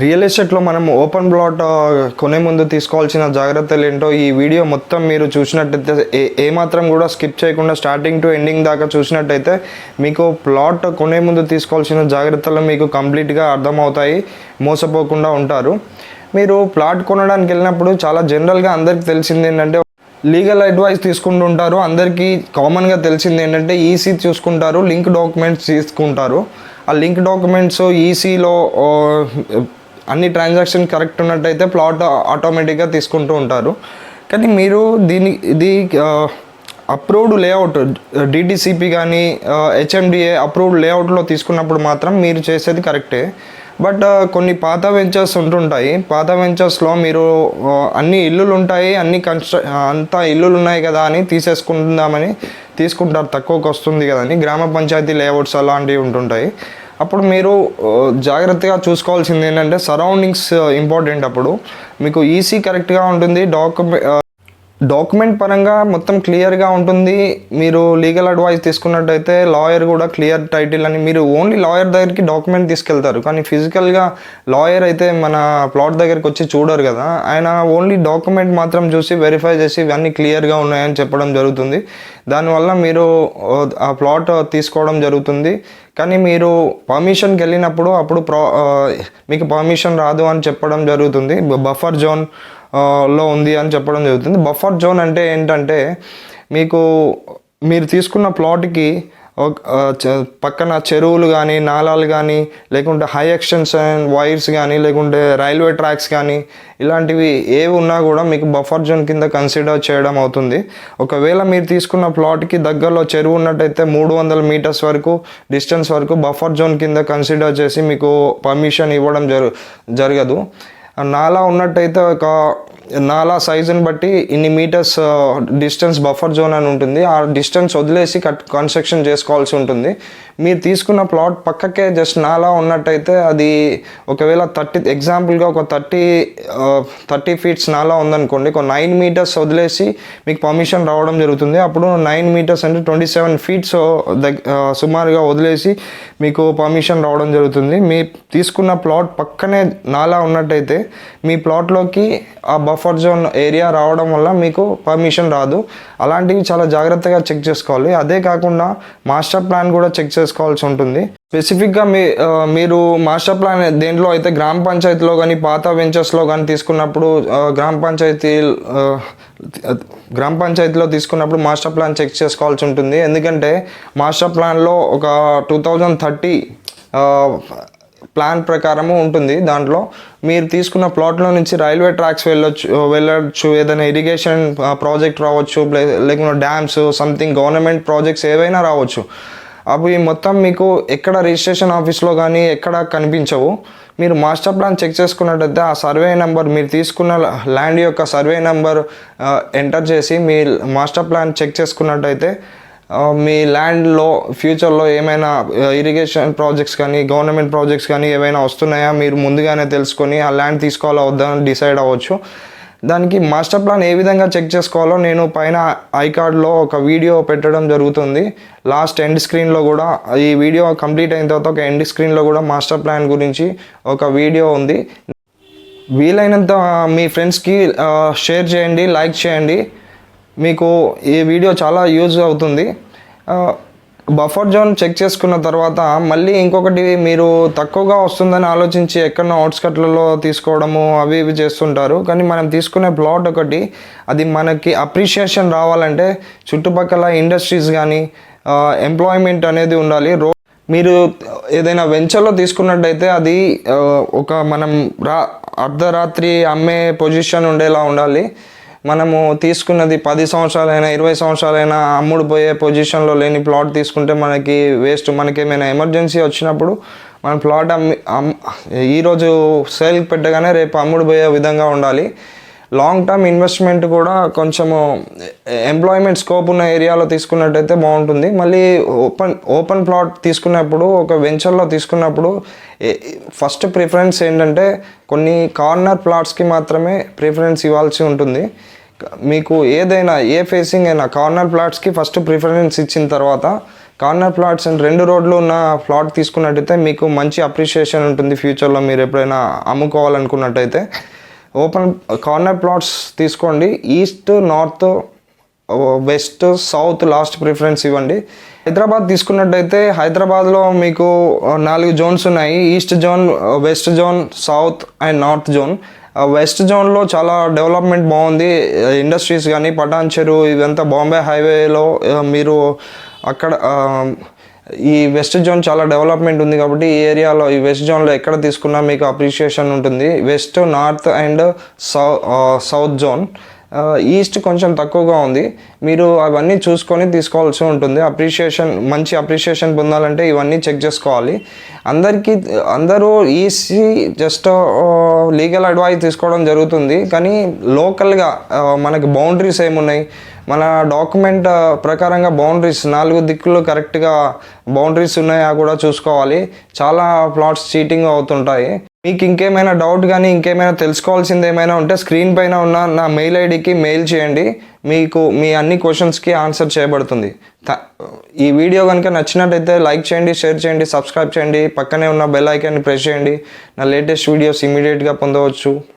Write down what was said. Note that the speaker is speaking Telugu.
రియల్ ఎస్టేట్లో మనం ఓపెన్ ప్లాట్ కొనే ముందు తీసుకోవాల్సిన జాగ్రత్తలు ఏంటో ఈ వీడియో మొత్తం మీరు చూసినట్టయితే ఏ ఏమాత్రం కూడా స్కిప్ చేయకుండా స్టార్టింగ్ టు ఎండింగ్ దాకా చూసినట్టయితే మీకు ప్లాట్ కొనే ముందు తీసుకోవాల్సిన జాగ్రత్తలు మీకు కంప్లీట్గా అర్థమవుతాయి మోసపోకుండా ఉంటారు. మీరు ప్లాట్ కొనడానికి వెళ్ళినప్పుడు చాలా జనరల్గా అందరికి తెలిసింది ఏంటంటే లీగల్ అడ్వైస్ తీసుకుంటుంటారు అందరికీ కామన్గా తెలిసింది ఏంటంటే ఈసీ చూసుకుంటారు లింక్ డాక్యుమెంట్స్ తీసుకుంటారు. ఆ లింక్ డాక్యుమెంట్స్ ఈసీలో అన్ని ట్రాన్సాక్షన్ కరెక్ట్ ఉన్నట్టయితే ప్లాట్ ఆటోమేటిక్గా తీసుకుంటూ ఉంటారు. కానీ మీరు దీని ఇది అప్రూవ్డ్ లేఅవుట్ డిటిసిపి కానీ హెచ్ఎండిఏ అప్రూవ్డ్ లేఅవుట్లో తీసుకున్నప్పుడు మాత్రం మీరు చేసేది కరెక్టే. బట్ కొన్ని పాత వెంచర్స్ ఉంటుంటాయి. పాత వెంచర్స్లో మీరు అన్ని ఇల్లులు ఉంటాయి అన్ని కన్స్ట్ర అంతా ఇల్లులు ఉన్నాయి కదా అని తీసేసుకుందామని తీసుకుంటారు. తక్కువకి వస్తుంది కదా అని గ్రామ పంచాయతీ లేఅవుట్స్ అలాంటివి ఉంటుంటాయి. అప్పుడు మీరు జాగ్రత్తగా చూసుకోవాల్సింది ఏంటంటే సరౌండింగ్స్ ఇంపార్టెంట్ అప్పుడు. మీకు ఈసీ కరెక్ట్గా ఉంటుంది డాక్యుమెంట్ డాక్యుమెంట్ పరంగా మొత్తం క్లియర్గా ఉంటుంది. మీరు లీగల్ అడ్వైస్ తీసుకున్నట్టయితే లాయర్ కూడా క్లియర్ టైటిల్ అని మీరు ఓన్లీ లాయర్ దగ్గరికి డాక్యుమెంట్ తీసుకెళ్తారు. కానీ ఫిజికల్గా లాయర్ అయితే మన ప్లాట్ దగ్గరికి వచ్చి చూడరు కదా. ఆయన ఓన్లీ డాక్యుమెంట్ మాత్రం చూసి వెరిఫై చేసి ఇవన్నీ క్లియర్గా ఉన్నాయని చెప్పడం జరుగుతుంది. దానివల్ల మీరు ఆ, ప్లాట్ తీసుకోవడం జరుగుతుంది. కానీ మీరు పర్మిషన్కి వెళ్ళినప్పుడు అప్పుడు ప్రా మీకు పర్మిషన్ రాదు అని చెప్పడం జరుగుతుంది. బఫర్ జోన్ లో ఉంది అని చెప్పడం జరుగుతుంది. బఫర్ జోన్ అంటే ఏంటంటే మీకు మీరు తీసుకున్న ప్లాట్కి ఒక- పక్కన చెరువులు కానీ నాలాలు కానీ లేకుంటే హై ఎక్స్టెన్షన్ వైర్స్ కానీ లేకుంటే రైల్వే ట్రాక్స్ కానీ ఇలాంటివి ఏవి ఉన్నా కూడా మీకు బఫర్ జోన్ కింద కన్సిడర్ చేయడం అవుతుంది. ఒకవేళ మీరు తీసుకున్న ప్లాట్కి దగ్గరలో చెరువు ఉన్నట్టయితే మూడు వందల మీటర్స్ వరకు డిస్టెన్స్ వరకు బఫర్ జోన్ కింద కన్సిడర్ చేసి మీకు పర్మిషన్ ఇవ్వడం జరు జరగదు. నాలా ఉన్నట్టయితే ఒక నాలా సైజుని బట్టి ఇన్ని మీటర్స్ డిస్టెన్స్ బఫర్ జోన్ అని ఉంటుంది. ఆ డిస్టెన్స్ వదిలేసి కట్ కన్స్ట్రక్షన్ చేసుకోవాల్సి ఉంటుంది. మీరు తీసుకున్న ప్లాట్ పక్కకే జస్ట్ నాలా ఉన్నట్టయితే అది ఒకవేళ థర్టీ ఎగ్జాంపుల్గా ఒక థర్టీ థర్టీ ఫీట్స్ నాలా ఉందనుకోండి ఒక నైన్ మీటర్స్ వదిలేసి మీకు పర్మిషన్ రావడం జరుగుతుంది. అప్పుడు నైన్ మీటర్స్ అంటే ట్వంటీ సెవెన్ ఫీట్స్ దగ్ సుమారుగా వదిలేసి మీకు పర్మిషన్ రావడం జరుగుతుంది. మీ తీసుకున్న ప్లాట్ పక్కనే నాలా ఉన్నట్టయితే మీ ప్లాట్లోకి ఆ బఫర్ జోన్ ఏరియా రావడం వల్ల మీకు పర్మిషన్ రాదు. అలాంటివి చాలా జాగ్రత్తగా చెక్ చేసుకోవాలి. అదే కాకుండా మాస్టర్ ప్లాన్ కూడా చెక్ చేసుకోవాల్సి ఉంటుంది. స్పెసిఫిక్గా మీ మీరు మాస్టర్ ప్లాన్ దేంట్లో అయితే గ్రామ పంచాయతీలో కానీ పాత వెంచర్స్లో కానీ తీసుకున్నప్పుడు గ్రామ పంచాయతీ గ్రామ పంచాయతీలో తీసుకున్నప్పుడు మాస్టర్ ప్లాన్ చెక్ చేసుకోవాల్సి ఉంటుంది. ఎందుకంటే మాస్టర్ ప్లాన్లో ఒక టూ థౌజండ్ థర్టీ ప్లాన్ ప్రకారము ఉంటుంది దాంట్లో. మీరు తీసుకున్న ప్లాట్లో నుంచి రైల్వే ట్రాక్స్ వెళ్ళొచ్చు వెళ్ళొచ్చు ఏదైనా ఇరిగేషన్ ప్రాజెక్ట్ రావచ్చు లేకుండా డ్యామ్స్ సంథింగ్ గవర్నమెంట్ ప్రాజెక్ట్స్ ఏవైనా రావచ్చు. అవి మొత్తం మీకు ఎక్కడ రిజిస్ట్రేషన్ ఆఫీస్లో కానీ ఎక్కడ కనిపించవు. మీరు మాస్టర్ ప్లాన్ చెక్ చేసుకున్నట్టయితే ఆ సర్వే నెంబర్ మీరు తీసుకున్న ల్యాండ్ యొక్క సర్వే నెంబర్ ఎంటర్ చేసి మీ మాస్టర్ ప్లాన్ చెక్ చేసుకున్నట్టయితే మీ ల్యాండ్లో ఫ్యూచర్లో ఏమైనా ఇరిగేషన్ ప్రాజెక్ట్స్ కానీ గవర్నమెంట్ ప్రాజెక్ట్స్ కానీ ఏమైనా వస్తున్నాయా? మీరు ముందుగానే తెలుసుకొని ఆ ల్యాండ్ తీసుకోవాలా వద్దా అని డిసైడ్ అవ్వచ్చు. దానికి మాస్టర్ ప్లాన్ ఏ విధంగా చెక్ చేసుకోవాలో నేను పైన ఐ కార్డ్లో ఒక వీడియో పెట్టడం జరుగుతుంది. లాస్ట్ ఎండ్ స్క్రీన్లో కూడా ఈ వీడియో కంప్లీట్ అయిన తర్వాత ఒక ఎండ్ స్క్రీన్లో కూడా మాస్టర్ ప్లాన్ గురించి ఒక వీడియో ఉంది. వీలైనంత మీ ఫ్రెండ్స్కి షేర్ చేయండి లైక్ చేయండి. మీకు ఈ వీడియో చాలా యూజ్ అవుతుంది. బఫర్ జోన్ చెక్ చేసుకున్న తర్వాత మళ్ళీ ఇంకొకటి మీరు తక్కువగా వస్తుందని ఆలోచించి ఎక్కడో అవుట్స్కట్లలో తీసుకోవడము అవి ఇవి చేస్తుంటారు. కానీ మనం తీసుకునే ప్లాట్ ఒకటి అది మనకి అప్రిషియేషన్ రావాలంటే చుట్టుపక్కల ఇండస్ట్రీస్ కానీ ఎంప్లాయ్మెంట్ అనేది ఉండాలి. రో మీరు ఏదైనా వెంచర్లో తీసుకున్నట్టయితే అది ఒక మనం రా అర్ధరాత్రి అమ్మే పొజిషన్ ఉండేలా ఉండాలి. మనము తీసుకున్నది పది సంవత్సరాలైనా ఇరవై సంవత్సరాలైనా అమ్ముడు పోయే పొజిషన్లో లేని ప్లాట్ తీసుకుంటే మనకి వేస్ట్ మనకి ఏమైనా ఎమర్జెన్సీ వచ్చినప్పుడు మన ప్లాట్ అమ్మి అమ్ ఈరోజు సేల్ పెట్టగానే రేపు అమ్ముడు పోయే విధంగా ఉండాలి. లాంగ్ టర్మ్ ఇన్వెస్ట్మెంట్ కూడా కొంచెము ఎంప్లాయ్మెంట్ స్కోప్ ఉన్న ఏరియాలో తీసుకున్నట్టయితే బాగుంటుంది. మళ్ళీ ఓపెన్ ఓపెన్ ప్లాట్ తీసుకున్నప్పుడు ఒక వెంచర్లో తీసుకున్నప్పుడు ఫస్ట్ ప్రిఫరెన్స్ ఏంటంటే కొన్ని కార్నర్ ప్లాట్స్కి మాత్రమే ప్రిఫరెన్స్ ఇవ్వాల్సి ఉంటుంది. మీకు ఏదైనా ఏ ఫేసింగ్ అయినా కార్నర్ ప్లాట్స్కి ఫస్ట్ ప్రిఫరెన్స్ ఇచ్చిన తర్వాత కార్నర్ ప్లాట్స్ అండ్ రెండు రోడ్లు ఉన్న ప్లాట్ తీసుకున్నట్టయితే మీకు మంచి అప్రిషియేషన్ ఉంటుంది ఫ్యూచర్లో మీరు ఎప్పుడైనా అమ్ముకోవాలనుకున్నట్టయితే. ఓపెన్ కార్నర్ ప్లాట్స్ తీసుకోండి. East north west south last preference ఇవ్వండి. హైదరాబాద్ తీసుకున్నట్టయితే హైదరాబాద్లో మీకు నాలుగు జోన్స్ ఉన్నాయి. East zone west zone south and north zone. West జోన్లో చాలా డెవలప్మెంట్ బాగుంది. ఇండస్ట్రీస్ కానీ పటాన్ చెరు ఇదంతా బాంబే హైవేలో మీరు అక్కడ ఈ వెస్ట్ జోన్ చాలా డెవలప్మెంట్ ఉంది కాబట్టి ఈ ఏరియాలో ఈ వెస్ట్ జోన్లో ఎక్కడ తీసుకున్నా మీకు అప్రిషియేషన్ ఉంటుంది. వెస్ట్ నార్త్ అండ్ సౌ సౌత్ జోన్ ఈస్ట్ కొంచెం తక్కువగా ఉంది. మీరు అవన్నీ చూసుకొని తీసుకోవాల్సి ఉంటుంది. అప్రిషియేషన్ మంచి అప్రిషియేషన్ పొందాలంటే ఇవన్నీ చెక్ చేసుకోవాలి. అందరికీ అందరూ ఈసీ జస్ట్ లీగల్ అడ్వైస్ తీసుకోవడం జరుగుతుంది. కానీ లోకల్గా మనకి బౌండరీస్ ఏమున్నాయి? మన డాక్యుమెంట్ ప్రకారంగా బౌండరీస్ నాలుగు దిక్కులు కరెక్ట్గా బౌండరీస్ ఉన్నాయా కూడా చూసుకోవాలి. చాలా ప్లాట్స్ చీటింగ్ అవుతుంటాయి. మీకు ఇంకేమైనా డౌట్ కానీ ఇంకేమైనా తెలుసుకోవాల్సింది ఏమైనా ఉంటే స్క్రీన్ పైన ఉన్న నా మెయిల్ ఐడికి మెయిల్ చేయండి. మీకు మీ అన్ని క్వశ్చన్స్కి ఆన్సర్ చేయబడుతుంది. ఈ వీడియో కనుక నచ్చినట్టయితే లైక్ చేయండి షేర్ చేయండి సబ్స్క్రైబ్ చేయండి. పక్కనే ఉన్న బెల్ ఐకాన్ని ప్రెస్ చేయండి. నా లేటెస్ట్ వీడియోస్ ఇమీడియట్గా పొందవచ్చు.